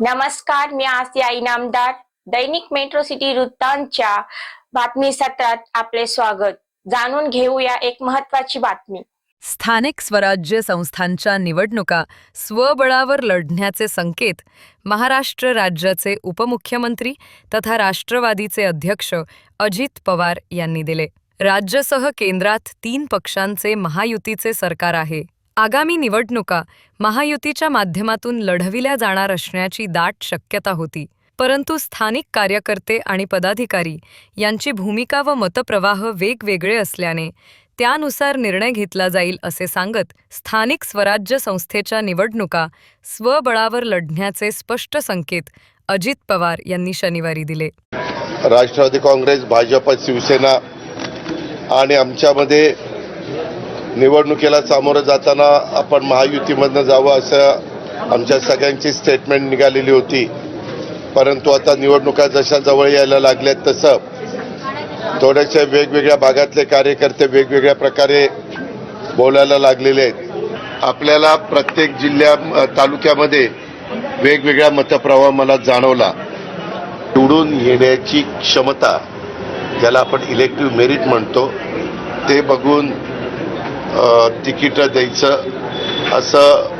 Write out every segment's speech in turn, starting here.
नमस्कार मी आसिया इनामदार दैनिक metro city वृत्तांतच्या बातमी सत्रात आपले स्वागत. जाणून घेऊया एक महत्वाची बातमी. स्थानिक स्वराज्य संस्थांच्या निवडणुका स्वबळावर लढण्याचे संकेत महाराष्ट्र राज्याचे उपमुख्यमंत्री तथा राष्ट्रवादीचे अध्यक्ष अजित पवार यांनी दिले. राज्यासह केंद्रात तीन पक्षांचे महायुतीचे सरकार आहे. आगामी निवडणुका महायुतीच्या माध्यमातून लढविल्या जाणार असण्याची दाट शक्यता होती. परंतु स्थानिक कार्यकर्ते आणि पदाधिकारी यांची भूमिका व मतप्रवाह वेगवेगळे असल्याने त्यानुसार निर्णय घेतला जाईल असे सांगत स्थानिक स्वराज्य संस्थेच्या निवडणुका स्वबळावर लढण्याचे स्पष्ट संकेत अजित पवार यांनी शनिवारी दिले. राष्ट्रवादी काँग्रेस भाजप शिवसेना आणि आमच्यामध्ये निवडणुकीला सामोरं जाताना आपण महायुतीमधनं जावं असं आमच्या सगळ्यांची स्टेटमेंट निघालेली होती. परंतु आता निवडणुका जशा जवळ यायला लागल्यात तसं थोड्याशा वेगवेगळ्या भागातले कार्यकर्ते वेगवेगळ्या प्रकारे बोलायला लागलेले आहेत. आपल्याला प्रत्येक जिल्ह्या तालुक्यामध्ये वेगवेगळ्या मतप्रवाह मला जाणवला. निवडून येण्याची क्षमता ज्याला आपण इलेक्टिव्ह मेरिट म्हणतो ते बघून तिकीटं द्यायचं असं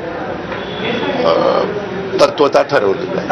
तत्वता ठरवलेलं आहे.